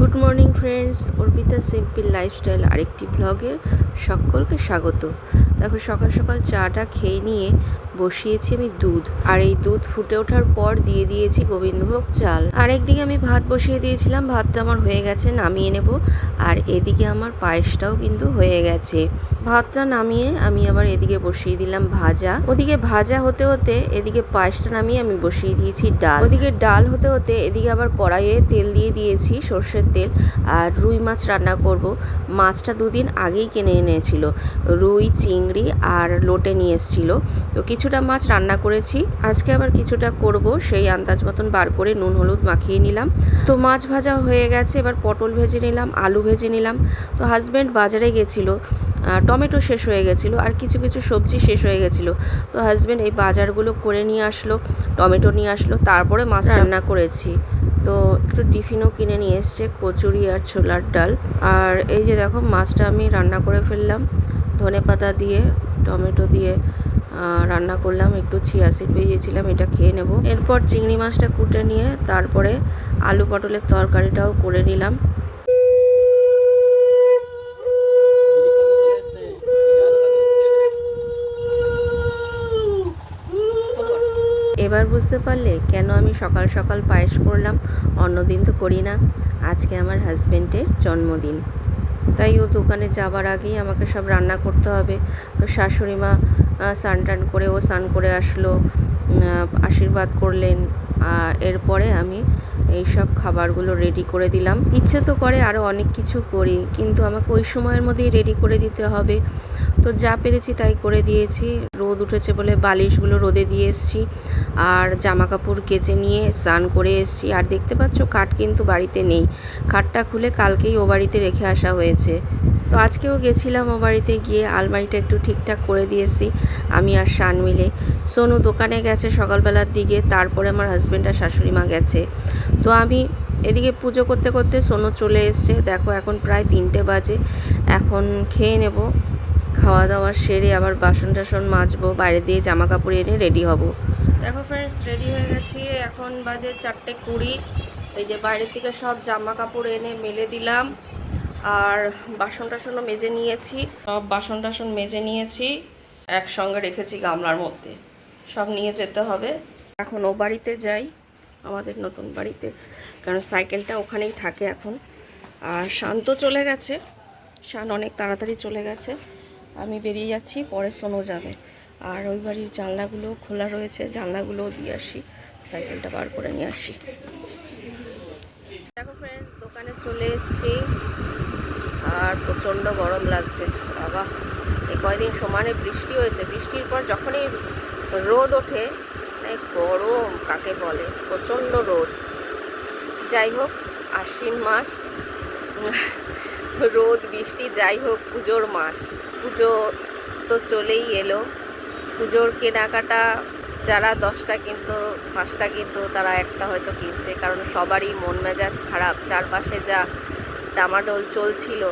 Good morning friends Arpita simple lifestyle আরেকটি ব্লগে সকলকে স্বাগত। দেখো, সকাল সকাল চাটা খেয়ে নিয়ে বসিয়েছি আমি দুধ। আর এই দুধ ফুটে ওঠার পর দিয়ে দিয়েছি গোবিন্দভোগ চাল। আর একদিকে আমি ভাত বসিয়ে দিয়েছিলাম, ভাতটা আমার হয়ে গেছে, নামিয়ে নেব। আর এদিকে আমার পায়েসটাও কিন্তু হয়ে গেছে। ভাতটা নামিয়ে আমি আবার এদিকে বসিয়ে দিলাম ভাজা। ওদিকে ভাজা হতে হতে এদিকে পায়েসটা নামিয়ে আমি বসিয়ে দিয়েছি ডাল। ওদিকে ডাল হতে হতে এদিকে আবার কড়াইয়ে তেল দিয়ে দিয়েছি সর্ষের তেল। আর রুই মাছ রান্না করব। মাছটা দুদিন আগেই কিনে এনেছিল। রুই, চিংড়ি আর লোটে নিয়ে এসেছিল। তো কিছুটা মাছ রান্না করেছি। আজকে আবার কিছুটা করব সেই আন্দাজ মতন বার করে নুন হলুদ মাখিয়ে নিলাম। তো মাছ ভাজা হয়ে গেছে এবার পটল ভেজে নিলাম আলু ভেজে নিলাম। তো হাজব্যান্ড বাজারে গেছিল টমেটো শেষ হয়ে গেছিল আর কিছু কিছু সবজি শেষ হয়ে গেছিল। তো হাজব্যান্ড এই বাজারগুলো করে নিয়ে আসলো টমেটো নিয়ে আসলো তারপরে মাছ রান্না করেছি। তো একটু টিফিনও কিনে নিয়ে এসছে কচুরি আর ছোলার ডাল। আর এই যে দেখো মাছটা আমি রান্না করে ফেললাম। ধনে পাতা দিয়ে টমেটো দিয়ে রান্না করলাম, একটু চিয়া সিড ভেজেছিলাম এটা খেয়ে নেব। এরপর চিংড়ি মাছটা কুটে নিয়ে তারপরে আলু পটলের তরকারিটাও করে নিলাম। এবার বুঝতে পারলে কেন আমি সকাল সকাল পায়েস করলাম, অন্যদিন তো করি না। আজকে আমার হাজব্যান্ডের জন্মদিন। তাই ও দোকানে যাবার আগেই আমাকে সব রান্না করতে হবে। তো শাশুড়ি মা স্নান টান করে ও স্নান করে আসলো আশীর্বাদ করলেন এরপরে আমি এই সব খাবারগুলো রেডি করে দিলাম। ইচ্ছে তো করে আরও অনেক কিছু করি, কিন্তু আমাকে ওই সময়ের মধ্যেই রেডি করে দিতে হবে। তো যা পেরেছি তাই করে দিয়েছি। রোদ উঠেছে বলে বালিশগুলো রোদে দিয়ে এসেছি, আর জামা কাপড় কেচে নিয়ে স্নান করে এসেছি। আর দেখতে পাচ্ছ কাঠ কিন্তু বাড়িতে নেই। খাটটা খুলে কালকেই ও বাড়িতে রেখে আসা হয়েছে। তো আজকেও গেছিলাম ও বাড়িতে গিয়ে আলমারিটা একটু ঠিকঠাক করে দিয়েছি, আমি আর শান মিলে। সোনু দোকানে গেছে সকালবেলার দিকে, তারপরে আমার হাজব্যান্ড আর শাশুড়ি মা গেছে। তো আমি এদিকে পুজো করতে করতে সোনু চলে এসছে, দেখো এখন প্রায় তিনটে বাজে, এখন খেয়ে নেব, খাওয়া দাওয়া সেরে আবার বাসন টাসন মাজবো, বাইরে দিয়ে জামা কাপড় এনে রেডি হব। দেখো ফ্রেন্ডস রেডি হয়ে গেছি, এখন বাজে চারটে কুড়ি, এই যে বাইরের থেকে সব জামা কাপড় এনে মেলে দিলাম। আর বাসন টাসনও মেজে নিয়েছি। সব বাসন টাসন মেজে নিয়েছি। একসঙ্গে রেখেছি গামলার মধ্যে। সব নিয়ে যেতে হবে। এখন ও বাড়িতে যাই। আমাদের নতুন বাড়িতে। কারণ সাইকেলটা ওখানেই থাকে এখন। আর শান্ত চলে গেছে। শান অনেক তাড়াতাড়ি চলে গেছে। আমি বেরিয়ে যাচ্ছি, পরে শোনো যাবে। আর ওই বাড়ির জানলাগুলো খোলা রয়েছে। জানলাগুলোও দিয়ে আসি। সাইকেলটা বার করে নিয়ে আসি। দেখো ফ্রেন্ডস দোকানে চলে এসছি। আর প্রচণ্ড গরম লাগছে। বাবা, এই কয়দিন সমানে বৃষ্টি হয়েছে। বৃষ্টির পর যখনই রোদ ওঠে মানে গরম কাকে বলে? প্রচণ্ড রোদ। যাই হোক, আশ্বিন মাস। রোদ, বৃষ্টি, যাই হোক, পুজোর মাস। পুজো তো চলেই এলো। পুজোর কেনাকাটা যারা দশটা কিন্তু, পাঁচটা কিন্তু তারা একটা হয়তো কিনছে, কারণ সবারই মন মেজাজ খারাপ, চারপাশে যা ডামাডোল চলছিল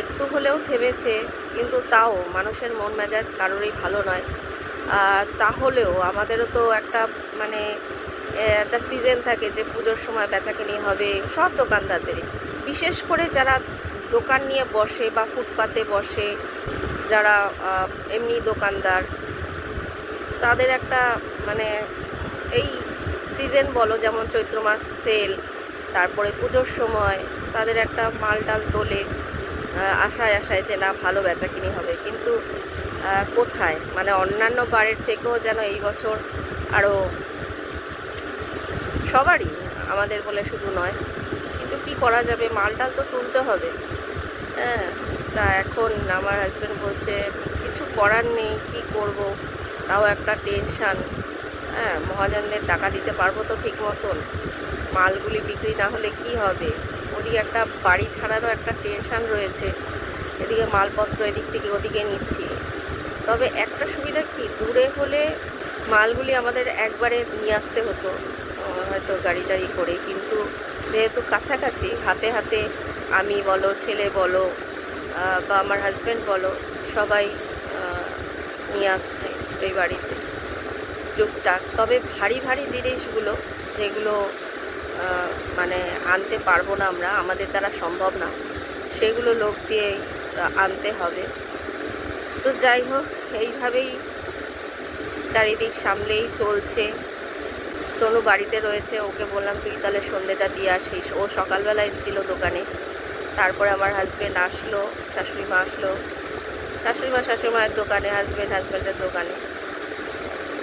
একটু হলেও থেমেছে, কিন্তু তাও মানুষের মন মেজাজ কারোরই ভালো নয়। তাহলেও আমাদেরও তো একটা মানে একটা সিজন থাকে যে পুজোর সময় বেচাকেনি হবে সব দোকানদারদেরই। বিশেষ করে যারা দোকান নিয়ে বসে বা ফুটপাতে বসে, যারা এমনি দোকানদার তাদের একটা মানে এই সিজন বলো, যেমন চৈত্র মাস সেল তারপরে পুজোর সময় তাদের একটা মাল ডাল তোলে আশায় আশায় যে না, ভালো বেচা কিনি হবে। কিন্তু কোথায়? মানে অন্যান্য বারের থেকেও যেন এই বছর আরও সবারই আমাদের বলে শুধু নয়, কিন্তু কি করা যাবে? মালটাল তো তুলতে হবে। হ্যাঁ তা এখন আমার হাজব্যান্ড বলছে, কিছু করার নেই, কি করব? তাও একটা টেনশান হ্যাঁ মহাজনদের টাকা দিতে পারব তো ঠিক মতন। মালগুলি বিক্রি না হলে কি হবে? ওদিকে একটা বাড়ি ছাড়ারও একটা টেনশান রয়েছে। এদিকে মালপত্র এদিক থেকে ওদিকে নিচ্ছি। তবে একটা সুবিধা কি? দূরে হলে মালগুলি আমাদের একবারে নিয়ে আসতে হতো। হয়তো গাড়ি টাড়ি করে। কিন্তু যেহেতু কাছাকাছি, হাতে হাতে আমি বলো, ছেলে বলো বা আমার হাজব্যান্ড বলো, সবাই নিয়ে আসছে। এই বাড়িতে। টুকটাক তবে ভারী ভারী জিনিসগুলো যেগুলো মানে আনতে পারব না আমরা, আমাদের দ্বারা সম্ভব না, সেগুলো লোক দিয়ে আনতে হবে। তো যাই হোক, এইভাবেই চারিদিক সামলেই চলছে। সোনু বাড়িতে রয়েছে, ওকে বললাম, তুই তাহলে সন্ধেটা দিয়ে আসিস। ও সকালবেলা এসেছিল দোকানে। তারপরে আমার হাজব্যান্ড আসলো শাশুড়ি মা আসলো। শাশুড়ি শাশুড়িমায়ের দোকানে হাজব্যান্ড হাজব্যান্ডের দোকানে।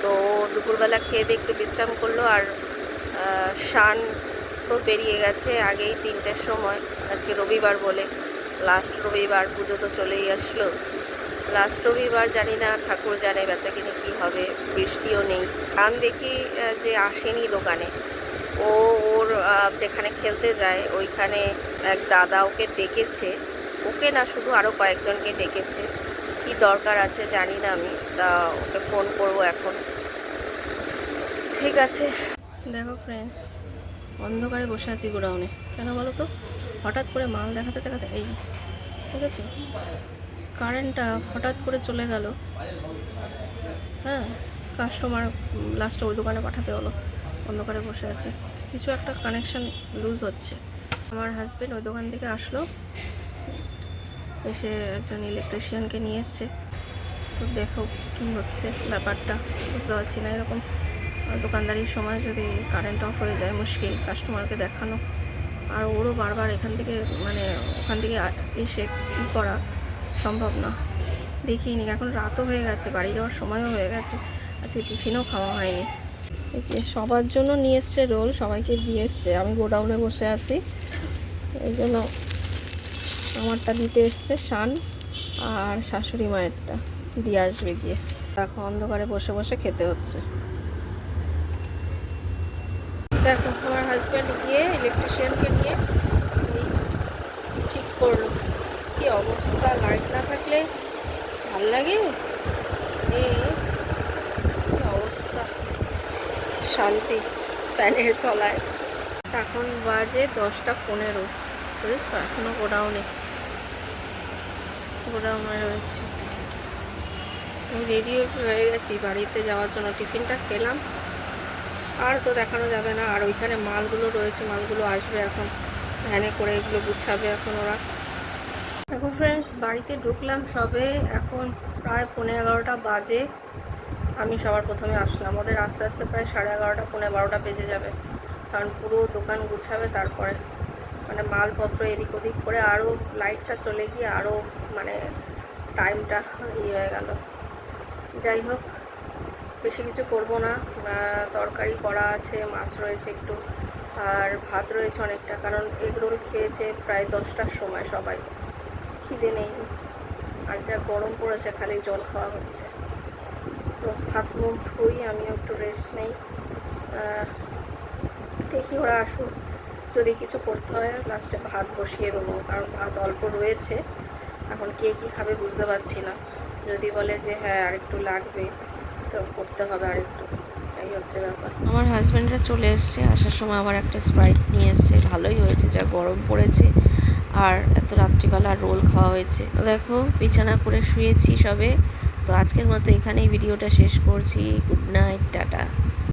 তো দুপুরবেলা খেয়ে দিয়ে একটু বিশ্রাম করল আর শান তো বেরিয়ে গেছে আগেই তিনটের সময়, আজকে রবিবার বলে। লাস্ট রবিবার পুজো তো চলেই আসলো। লাস্ট রবিবার জানি না, ঠাকুর জানে বেচা বেচাকিনি কী হবে, বৃষ্টিও নেই। গান দেখি যে আসেনি দোকানে। ও ওর যেখানে খেলতে যায়, ওইখানে এক দাদা ওকে ডেকেছে। ওকে না, শুধু আরও কয়েকজনকে ডেকেছে। কি দরকার আছে জানি না আমি, তা ওকে ফোন করব এখন। ঠিক আছে। দেখো ফ্রেন্ডস অন্ধকারে বসে আছি গোডাউনে। কেন বলো তো? হঠাৎ করে মাল দেখাতে দেখাতে, এই, ঠিক আছে? কারেন্টটা হঠাৎ করে চলে গেল। হ্যাঁ কাস্টমার লাস্টে ওই দোকানে পাঠাতে হলো। অন্ধকারে বসে আছে। কিছু একটা কানেকশান লুজ হচ্ছে। আমার হাজব্যান্ড ওই দোকান থেকে আসলো। এসে একজন ইলেকট্রিশিয়ানকে নিয়ে এসছে। তো দেখো কী হচ্ছে ব্যাপারটা, বুঝতে পারছি না এরকম। দোকানদারির সময় যদি কারেন্ট অফ হয়ে যায়, মুশকিল। কাস্টমারকে দেখানো। আর ওরও বারবার এখান থেকে মানে ওখান থেকে এসে কী করা সম্ভব না। দেখিনি এখন রাতও হয়ে গেছে, বাড়ি যাওয়ার সময়ও হয়ে গেছে। আজকে টিফিনও খাওয়া হয়নি। সবার জন্য নিয়ে এসছে রোল, সবাইকে দিয়ে এসছে। আমি গোডাউনে বসে আছি। এই জন্য আমারটা দিতে এসছে শান আর শাশুড়ি মায়েরটা দিয়ে আসবে গিয়ে। দেখো অন্ধকারে বসে বসে খেতে হচ্ছে। দেখো আমার হাজব্যান্ড গিয়ে ইলেকট্রিশিয়ানকে নিয়ে এই ঠিক করল। কি অবস্থা? লাইট না থাকলে ভালো লাগে? এ, কি অবস্থা? শান্তি ফ্যানের তলায়। এখন বাজে দশটা পনেরো, বুঝেছ? এখনও গোডাউনে। গোডাউনে রয়েছে। রেডি হয়ে গেছি, বাড়িতে যাওয়ার জন্য। টিফিনটা খেলাম। আর তো দেখানো যাবে না। আর ওইখানে মালগুলো রয়েছে, মালগুলো আসবে এখন। ভ্যানে করে এগুলো গুছাবে এখন ওরা। এখন ফ্রেন্ডস বাড়িতে ঢুকলাম সবে। এখন প্রায় পনেরো এগারোটা বাজে। আমি সবার প্রথমে আসলাম। ওদের আস্তে আস্তে প্রায় সাড়ে এগারোটা পনেরো বারোটা বেজে যাবে। কারণ পুরো দোকান গুছাবে তারপরে। মানে মালপত্র এদিক ওদিক করে আরও লাইটটা চলে গিয়ে আরও মানে টাইমটা ইয়ে হয়ে গেল। যাই হোক, বেশি কিছু করব না। তরকারি করা আছে, মাছ রয়েছে একটু, আর ভাত রয়েছে অনেকটা, কারণ এগ রোল খেয়েছে প্রায় দশটার সময় সবাই। খিদে নেই। আর যা গরম পড়েছে, খালি জল খাওয়া হচ্ছে। তো হাত মুখ ধুই, আমিও একটু রেস্ট নেই। দেখি ওরা আসুক। যদি কিছু করতে হয় লাস্টে ভাত বসিয়ে দেবো, কারণ ভাত অল্প রয়েছে। এখন কে কী খাবে বুঝতে পারছি না। যদি বলে যে হ্যাঁ আরেকটু লাগবে, তো করতে হবে আরেকটু। এই হচ্ছে ব্যাপার। আমার হাজব্যান্ডরা চলে এসছে, আসার সময় আবার একটা স্প্রাইট নিয়ে এসছে। ভালোই হয়েছে, যা গরম পড়েছে, আর এত রাত্রিবেলা রোল খাওয়া হয়েছে। দেখো, বিছানা করে শুয়েছি সবে। তো আজকের মতো এখানেই ভিডিওটা শেষ করছি। Good night tata.